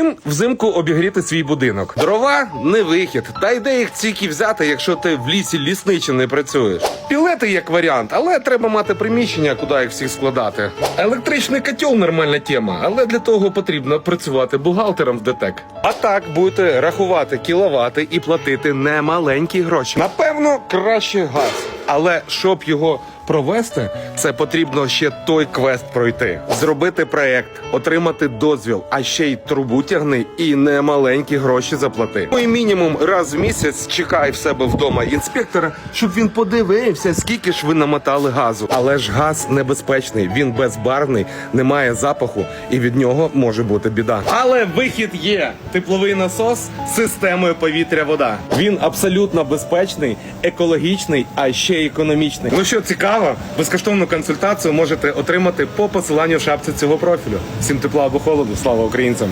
Чим взимку обігріти свій будинок. Дрова не вихід. Та й де їх тільки взяти, якщо ти в лісі лісничим не працюєш. Пілети як варіант, але треба мати приміщення, куди їх всіх складати. Електричний котел нормальна тема, але для того потрібно працювати бухгалтером в ДТЕК. А так будете рахувати кіловати і платити немаленькі гроші. Напевно, краще газ. Але щоб його провести, це потрібно ще той квест пройти, зробити проект, отримати дозвіл, а ще й трубу тягни і немаленькі гроші заплати. Ну і мінімум раз в місяць чекай в себе вдома інспектора, щоб він подивився, скільки ж ви намотали газу. Але ж газ небезпечний, він безбарвний, не має запаху, і від нього може бути біда. Але вихід є: тепловий насос з системою повітря-вода. Він абсолютно безпечний, екологічний, а ще й економічний. Ну що цікаво, безкоштовну консультацію можете отримати по посиланню в шапці цього профілю. Всім тепла або холоду, слава українцям!